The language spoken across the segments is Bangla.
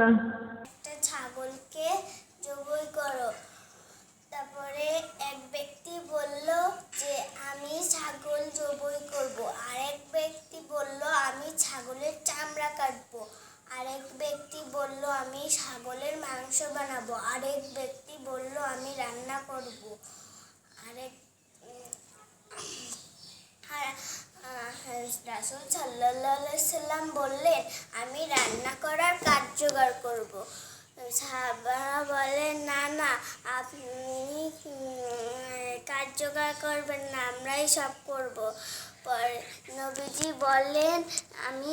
একটা ছাগলকে জবই করো। তারপরে এক ব্যক্তি বলল যে, আমি ছাগল জবই করব। আরেক ব্যক্তি বলল, আমি ছাগলের চামড়া কাটবো। আরেক ব্যক্তি বলল, আমি ছাগলের মাংস বানাবো। আরেক ব্যক্তি বলল, আমি রান্না করব। আরেক রাসূল সাল্লাম বললেন, আমি রান্না করার কাজ জোগাড় করব। সাহাবারা বলেন, না না, আপনি কার্যকর কাজ জোগাড় করবেন না, আমরাই সব করব। পরে নবীজি বললেন, আমি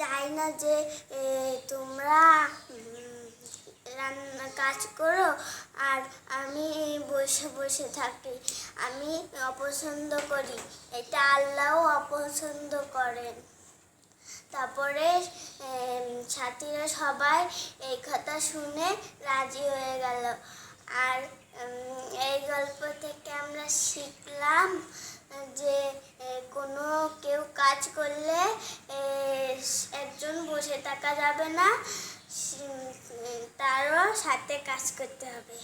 চাই না যে কাজ করো আর আমি বসে বসে থাকি। আমি অপছন্দ করি। এটা আল্লাহও অপছন্দ করেন। তারপরে সাথীরা সবাই এই কথা শুনে রাজি হয়ে গেল। আর এই গল্প থেকে আমরা শিখলাম যে কোনো কেউ কাজ করলে একজন বসে থাকা যাবে না। তারও সাথে কাজ করতে হবে।